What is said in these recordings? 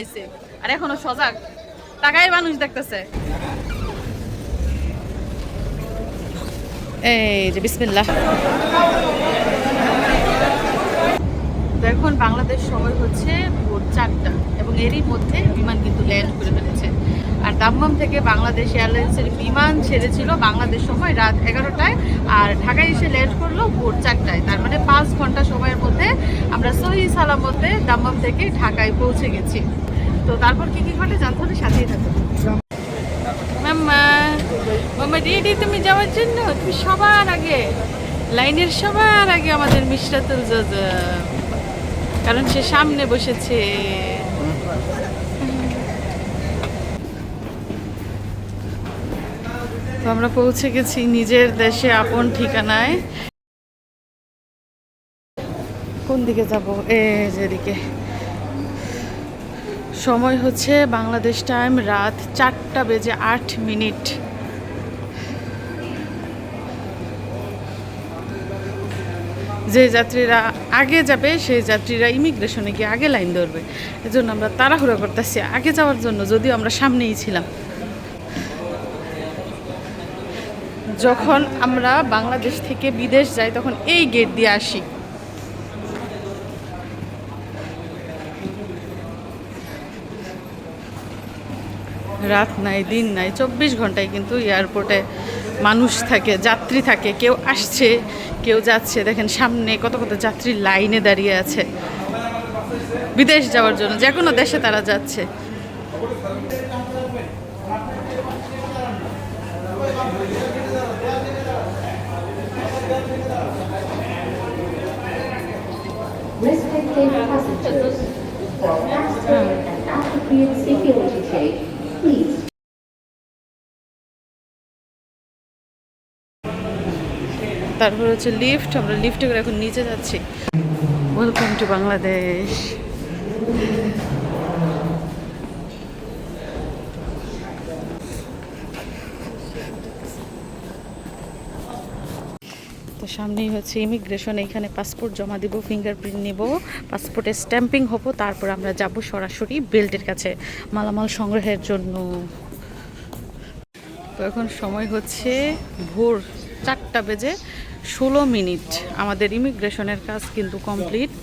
ঘুমাইছে আর এখনও সজাগ। টাকাই মানুষ দেখতেছে। এই যে বিসমিল্লাহ। এখন বাংলাদেশ সময় হচ্ছে ভোর চারটা এবং এরই মধ্যে বিমান কিন্তু ল্যান্ড করে ফেলেছে। আর দাম্মাম থেকে বাংলাদেশ এয়ারলাইন্সের বিমান ছেড়েছিল বাংলাদেশ সময় রাত এগারোটায় আর ঢাকায় এসে ল্যান্ড করল ভোর চারটায়। তার মানে পাঁচ ঘণ্টা সময়ের মধ্যে আমরা সহি সালামতে দাম্মাম থেকে ঢাকায় পৌঁছে গেছি। তো তারপর কি কি ঘটে জানতে হলে সাথেই থাকুন মাম্মা মাম্মা রেডি তুমি যাওয়ার জন্য তুমি সবার আগে, লাইনের সবার আগে আমাদের মিশরাতুল কারণ সে সামনে বসেছে। তো আমরা পৌঁছে গেছি নিজের দেশে আপন ঠিকানায়। কোন দিকে যাব? এ, যেদিকে। সময় হচ্ছে বাংলাদেশ টাইম রাত চারটা বেজে আট মিনিট। যে যাত্রীরা আগে যাবে, সেই যাত্রীরা ইমিগ্রেশনে গিয়ে আগে লাইন ধরবে। এজন্য আমরা তাড়াহুড়া করতেছি, আগে যাওয়ার জন্য যদিও আমরা সামনেই ছিলাম। যখন আমরা বাংলাদেশ থেকে বিদেশ যাই, তখন এই গেট দিয়ে আসি। রাত নাই দিন নাই চব্বিশ ঘন্টায় কিন্তু এয়ারপোর্টে মানুষ থাকে যাত্রী থাকে কেউ আসছে কেউ যাচ্ছে। দেখেন সামনে কত কত যাত্রী লাইনে দাঁড়িয়ে আছে। বিদেশ যাওয়ার জন্য যে কোনো দেশে তারা যাচ্ছে। Respected passengers, for faster and appropriate security check, please. তারপর হচ্ছে লিফট আমরা লিফটে করে এখন নিচে যাচ্ছি। ওয়েলকাম টু বাংলাদেশ সামনেই হচ্ছে ইমিগ্রেশন এখানে পাসপোর্ট জমা দিব ফিঙ্গারপ্রিন্ট নিব পাসপোর্টে স্ট্যাম্পিং হব, তারপর আমরা যাব সরাসরি বেল্টের কাছে মালামাল সংগ্রহের জন্য। তো এখন সময় হচ্ছে ভোর চারটা বেজে ষোলো মিনিট। আমাদের ইমিগ্রেশনের কাজ কিন্তু কমপ্লিট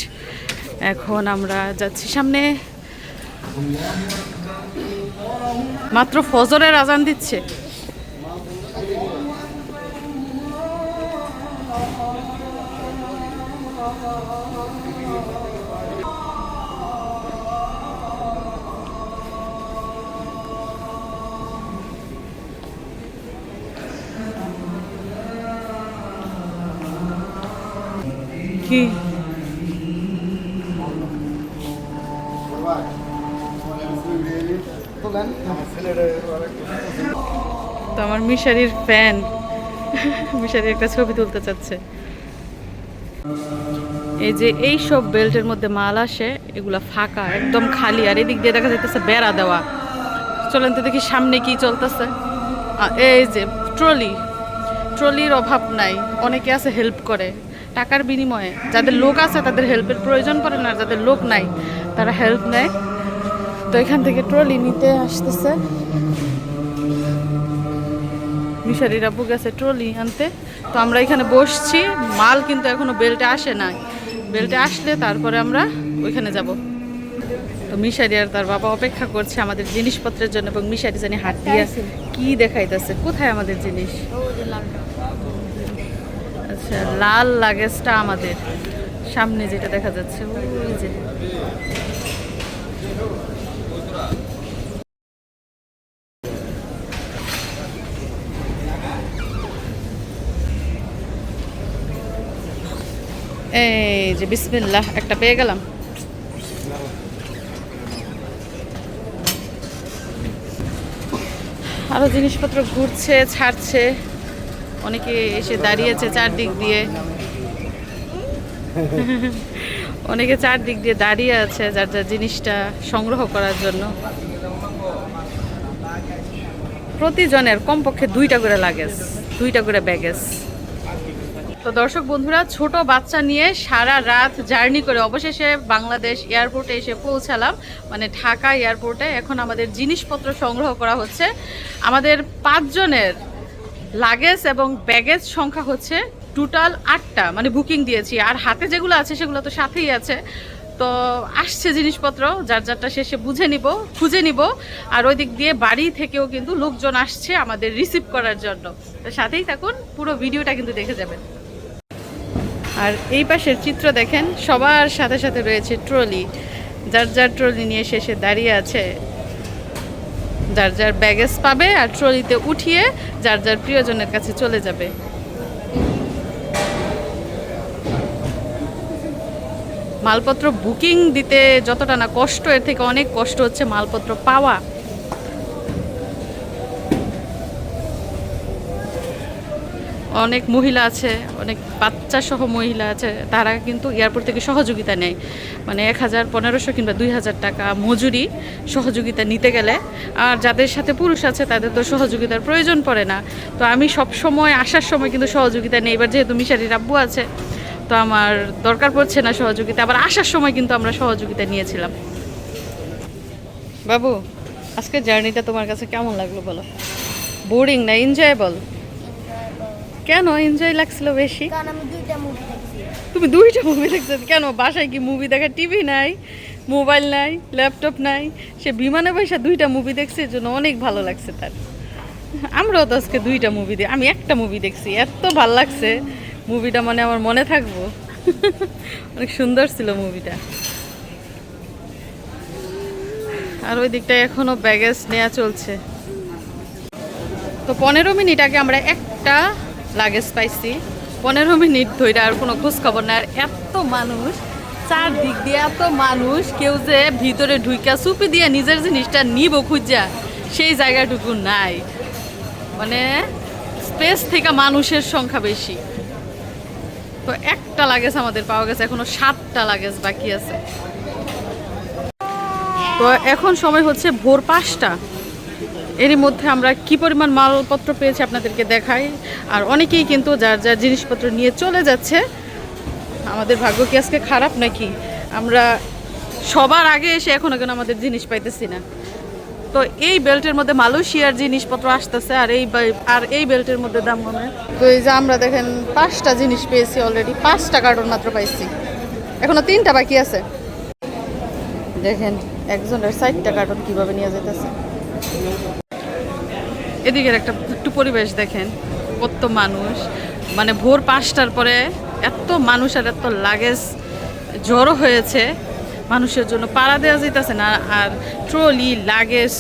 এখন আমরা যাচ্ছি সামনে। মাত্র ফজরের আজান দিচ্ছে। কি? তো আমার মিশারির ফ্যান মিশারির একটা ছবি তুলতে চাচ্ছে। এই যে এই সব বেল্টের মধ্যে মাল আসে, এগুলা ফাঁকা, একদম খালি। আর এদিক দিয়ে দেখা যাইতেছে বেড়া দেওয়া। চলেন তো দেখি সামনে কি চলতেছে। এই যে ট্রলি। ট্রলির অভাব নাই। অনেকে আছে হেল্প করে। টাকার বিনিময়ে। যাদের লোক আছে তাদের হেল্পের প্রয়োজন পড়ে না যাদের লোক নাই, তারা হেল্প নেয়। তো এখান থেকে ট্রলি নিতে আসতেছে। মিশারির আব্বু গেছে ট্রলি আনতে। তো আমরা এখানে বসছি। মাল কিন্তু এখনও বেল্টে আসে নাই। বেল্টে আসলে তারপরে আমরা ওইখানে যাব। তো মিশারি আর তার বাবা অপেক্ষা করছে আমাদের জিনিসপত্রের জন্য এবং মিশারি জানি হাত দিয়ে কি দেখাইতেছে। কোথায় আমাদের জিনিস? আচ্ছা লাল লাগেজটা আমাদের। সামনে যেটা দেখা যাচ্ছে ওই যে। এই যে বিসমিল্লাহ, একটা পেয়ে গেলাম। আরও জিনিসপত্র ঘুরছে, ছাড়ছে। অনেকে এসে দাঁড়িয়েছে চারদিক দিয়ে। অনেকে চারদিক দিয়ে দাঁড়িয়ে আছে যার যার জিনিসটা সংগ্রহ করার জন্য। প্রতিজনের কমপক্ষে দুইটা করে লাগেজ, দুইটা করে ব্যাগেজ। তো দর্শক বন্ধুরা, ছোট বাচ্চা নিয়ে সারা রাত জার্নি করে অবশেষে বাংলাদেশ এয়ারপোর্টে এসে পৌঁছালাম। মানে ঢাকা এয়ারপোর্টে এখন আমাদের জিনিসপত্র সংগ্রহ করা হচ্ছে। আমাদের পাঁচজনের লাগেজ এবং ব্যাগেজ সংখ্যা হচ্ছে টোটাল আটটা। মানে বুকিং দিয়েছি। আর হাতে যেগুলো আছে সেগুলো তো সাথেই আছে। তো আসছে জিনিসপত্র, যার যারটা শেষে বুঝে নিব, খুঁজে নিব। আর ওই দিক দিয়ে বাড়ি থেকেও কিন্তু লোকজন আসছে আমাদের রিসিভ করার জন্য। তো সাথেই থাকুন, পুরো ভিডিওটা কিন্তু দেখে যাবেন। আর এই পাশের চিত্র দেখেন, সবার সাথে সাথে রয়েছে ট্রলি। যার যার ট্রলি নিয়ে শেষে দাঁড়িয়ে আছে, যার যার ব্যাগেজ পাবে আর ট্রলিতে উঠিয়ে যার যার প্রিয়জনের কাছে চলে যাবে। মালপত্র বুকিং দিতে যতটা না কষ্ট, এর থেকে অনেক কষ্ট হচ্ছে মালপত্র পাওয়া। অনেক মহিলা আছে, অনেক বাচ্চা সহ মহিলা আছে, তারা কিন্তু এয়ারপোর্ট থেকে সহযোগিতা নেয়। মানে এক হাজার পনেরোশো কিংবা দুই হাজার টাকা মজুরি সহযোগিতা নিতে গেলে। আর যাদের সাথে পুরুষ আছে, তাদের তো সহযোগিতার প্রয়োজন পড়ে না। তো আমি সব সময়, আসার সময় কিন্তু সহযোগিতা নেই। এবার যেহেতু মিশারির আব্বু আছে, তো আমার দরকার পড়ছে না সহযোগিতা। আবার আসার সময় কিন্তু আমরা সহযোগিতা নিয়েছিলাম। বাবু আজকে জার্নিটা তোমার কাছে কেমন লাগল বলো? বোরিং না এনজয়েবল কেন এনজয় লাগছিল বেশি? তুমি দুইটা মুভি দেখছ কেন? বাসায় কি মুভি দেখার টিভি নাই মোবাইল নাই ল্যাপটপ নাই। সে বিমানে বসে দুইটা মুভি দেখছে এর জন্য অনেক ভালো লাগছে তার। আমরাও তো আজকে দুইটা মুভি দিই আমি একটা মুভি দেখছি এত ভালো লাগছে। মুভিটা মানে আমার মনে থাকব। অনেক সুন্দর ছিল মুভিটা আর ওই দিকটায় এখনও ব্যাগেজ নেওয়া চলছে। তো পনেরো মিনিট আগে আমরা একটা লাগেজ পাইছি পনেরো মিনিট ধরে আর কোনো খোঁজ খবর নাই। আর এত মানুষ, চারদিক দিয়ে এত মানুষ, কেউ যে ভিতরে ঢুইকা চুপি দিয়ে নিজের জিনিসটা নিব খুঁজা, সেই জায়গাটুকু নাই। মানে স্পেস থেকে মানুষের সংখ্যা বেশি। তো একটা লাগেজ আমাদের পাওয়া গেছে, এখনও সাতটা লাগেজ বাকি আছে। তো এখন সময় হচ্ছে ভোর পাঁচটা। এরই মধ্যে আমরা কি পরিমাণ মালপত্র পেয়েছি আপনাদেরকে দেখাই। আর অনেকেই কিন্তু যার যার জিনিসপত্র নিয়ে চলে যাচ্ছে, আমাদের ভাগ্য কি আজকে খারাপ নাকি? আমরা সবার আগে এসে এখনও কেন আমাদের জিনিস পাইতেছি না। তো এই বেল্টের মধ্যে মালয়েশিয়ার জিনিসপত্র আসতেছে, আর এই আর এই বেল্টের মধ্যে দাম কমে তো এই যে আমরা দেখেন পাঁচটা জিনিস পেয়েছি অলরেডি পাঁচটা কার্টন মাত্র পাইছি। এখনও তিনটা বাকি আছে। দেখেন, একজনের ষাটটা কার্টন কীভাবে নিয়ে যেতেছে এদিকের একটা একটু পরিবেশ দেখেন, কত মানুষ। মানে ভোর পাঁচটার পরে এত মানুষ আর এত লাগেজ জড়ো হয়েছে, মানুষের জন্য পাড়া দেওয়া যেতেছে না, আর ট্রলি, লাগেজ,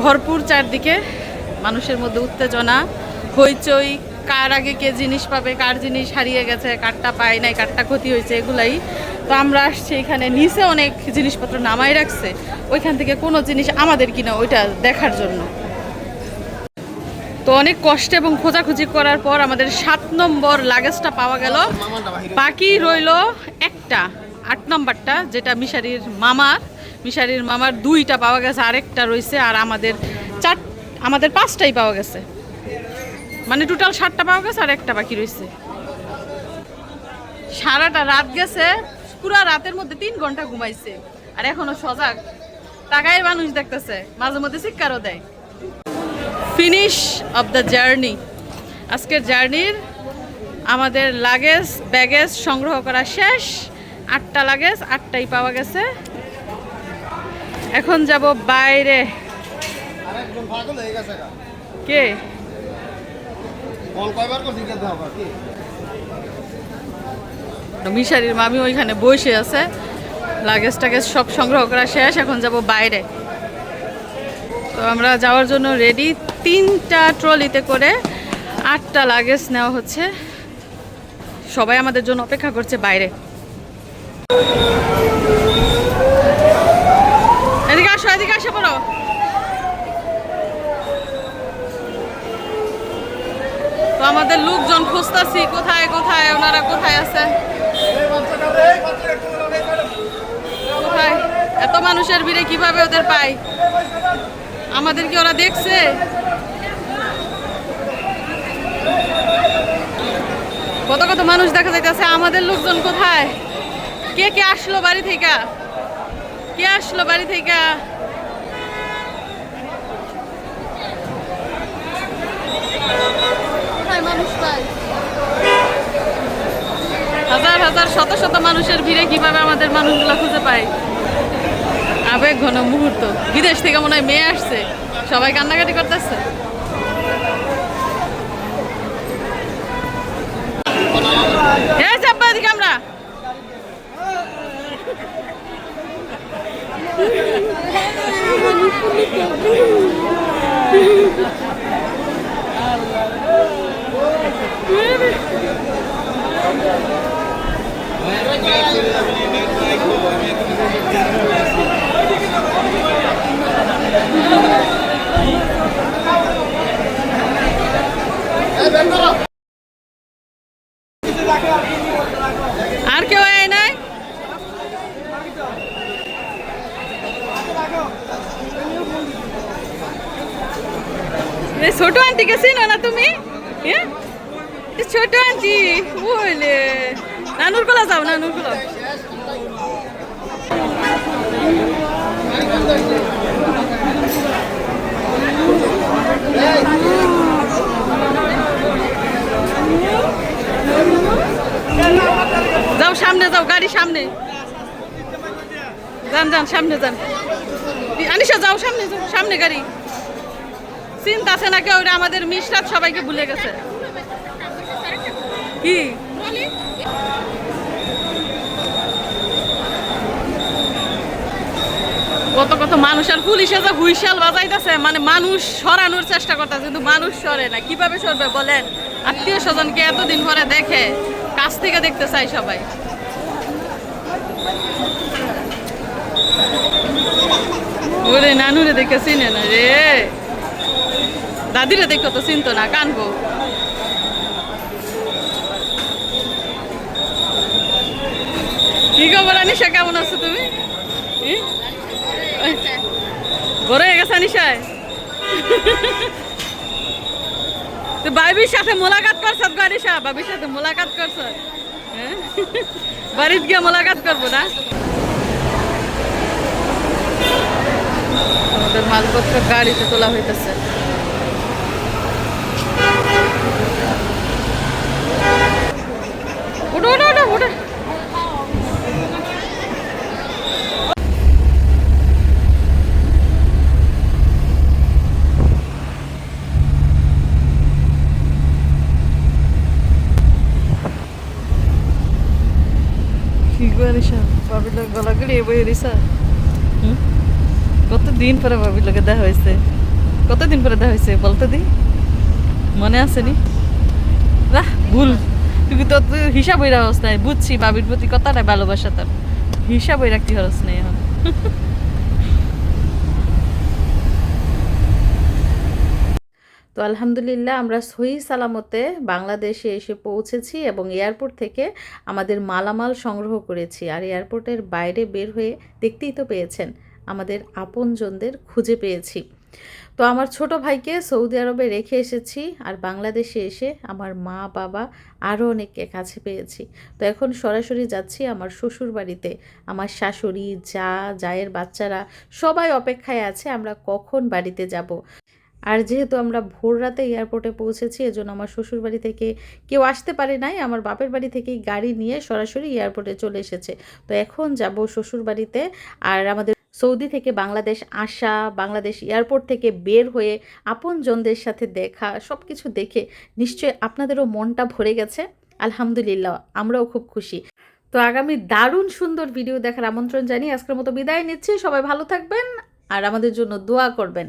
ভরপুর চারদিকে মানুষের মধ্যে উত্তেজনা, হইচই, কার আগে কে জিনিস পাবে, কার জিনিস হারিয়ে গেছে, কারটা পায় নাই, কারটা ক্ষতি হয়েছে, এগুলাই। তো আমরা আসছি এখানে, নিচে অনেক জিনিসপত্র নামাই রাখছে, ওইখান থেকে কোনো জিনিস আমাদের কিনা ওইটা দেখার জন্য। তো অনেক কষ্ট এবং খোঁজাখুঁজি করার পর আমাদের সাত নম্বর লাগেজটা পাওয়া গেল। বাকি রইল একটা, আট নম্বরটা, যেটা মিশারির মামার। মিশারির মামার দুইটা পাওয়া গেছে, আরেকটা রয়েছে আর আমাদের চার, আমাদের পাঁচটাই পাওয়া গেছে। মানে টোটাল সাতটা পাওয়া গেছে আর একটা বাকি রয়েছে সারাটা রাত গেছে, পুরো রাতের মধ্যে তিন ঘণ্টা ঘুমাইছে। আর এখনও সজাগ। টাকায় মানুষ দেখতেছে, মাঝে মধ্যে শিক্ষারও দেয়। Finish of the journey. আজকের জার্নির আমাদের লাগেজ, ব্যাগেজ সংগ্রহ করা শেষ। আটটা লাগেজ, আটটাই পাওয়া গেছে। এখন যাব বাইরে। কি? মিশারির মামি ওইখানে বসে আছে। লাগেজ টাগেজ সব সংগ্রহ করা শেষ। এখন যাব বাইরে। তো আমরা যাওয়ার জন্য রেডি তিনটা ট্রলিতে করে আটটা লাগেজ নেওয়া হচ্ছে। সবাই আমাদের জন্য অপেক্ষা করছে বাইরে। এদিকে আসো এদিকে আসো পড়ো তো আমাদের লোকজন খুঁজতাছি, কোথায় কোথায়, ওনারা কোথায় আছে কোথায়? এত মানুষের ভিড়ে কীভাবে ওদের পাই? আমাদের কি ওরা দেখছে? কত কত মানুষ দেখা যাইতেছে আমাদের লোকজন কোথায়? কে কে আসলো বাড়ি থেকে? কে আসলো বাড়ি থেকে? হাজার হাজার শত শত মানুষের ভিড়ে কীভাবে আমাদের মানুষগুলো খুঁজে পায়? আবেগ ঘন মুহূর্ত। বিদেশ থেকে মনে হয় মেয়ে আসছে। সবাই কান্নাকাটি করতেছে। এই চাপ্পা এদিকে আমরা আর কেউ আয় নাই এ ছোট আন্টিকে চিনো না তুমি এ? এ আন্টি বলে নানুর যাও নানুর যাও সামনে, যাও, গাড়ি সামনে। যান যান, সামনে যান। আনিসা যাও, সামনে যাও, সামনে গাড়ি। চিন্তা আছে নাকি ওরা আমাদের মিশরাত সবাইকে ভুলে গেছে। কি? কত কত মানুষ আর পুলিশে যে হুইশাল বাজাইতেছে মানে মানুষ সরানোর চেষ্টা করতেছে, কিন্তু মানুষ সরে না। কীভাবে সরবে বলেন? আত্মীয় স্বজনকে এতদিন পরে দেখে, কাছ থেকে দেখতে চাই সবাই। ওরে নানুরে দেখে চিনে না রে। দাদিরে দেখো তো চিনতো না, কানবো। কি খবর আনিসা কেমন আছো তুমি? বড় হয়ে গেছে আনিসায় তো বাবির সাথে মোলাকাত করছ আনিসা বাবির সাথে মোলাকাত করছ? হ্যাঁ? বাড়িতে গিয়ে মোলাকাত করব না? মালপত্র গাড়িতে তোলা হইতেছে। কি করে ভাবিল গলা গড়ি বই রিসা কতদিন পরে ভাবির লোকে দেখা হয়েছে? কতদিন পরে দেখা হয়েছে বলতে দি? মনে আসেনি না? রাহ ভুল। তুই তো হিসাব হয়ে রাখস নাই বুঝছি বাবির প্রতি কতটা ভালোবাসা তার। হিসাব হয়ে রাখতে হরস নাই এখন? তো আলহামদুলিল্লাহ আমরা সহি সালামতে বাংলাদেশে এসে পৌঁছেছি এবং এয়ারপোর্ট থেকে আমাদের মালামাল সংগ্রহ করেছি। আর এয়ারপোর্টের বাইরে বের হয়ে দেখতেই তো পেয়েছেন, আমাদের আপনজনদের খুঁজে পেয়েছি। তো আমার ছোট ভাইকে সৌদি আরবে রেখে এসেছি আর বাংলাদেশে এসে আমার মা, বাবা আরও অনেককে কাছে পেয়েছি। তো এখন সরাসরি যাচ্ছি আমার শ্বশুর বাড়িতে। আমার শাশুড়ি, যা, জায়ের বাচ্চারা সবাই অপেক্ষায় আছে আমরা কখন বাড়িতে যাব। আর যেহেতু আমরা ভোর রাতে এয়ারপোর্টে পৌঁছেছি, এজন্য আমার শ্বশুর বাড়ি থেকে কেউ আসতে পারে নাই, আমার বাপের বাড়ি থেকেই গাড়ি নিয়ে সরাসরি এয়ারপোর্টে চলে এসেছে। তো এখন যাব শ্বশুর বাড়িতে আর আমাদের সৌদি থেকে বাংলাদেশ আসা, বাংলাদেশ এয়ারপোর্ট থেকে বের হয়ে আপনজনদের সাথে দেখা সব কিছু দেখে নিশ্চয়ই আপনাদেরও মনটা ভরে গেছে। আলহামদুলিল্লাহ, আমরাও খুব খুশি। তো আগামী দারুণ সুন্দর ভিডিও দেখার আমন্ত্রণ জানিয়ে আজকের মতো বিদায় নিচ্ছি। সবাই ভালো থাকবেন আর আমাদের জন্য দোয়া করবেন।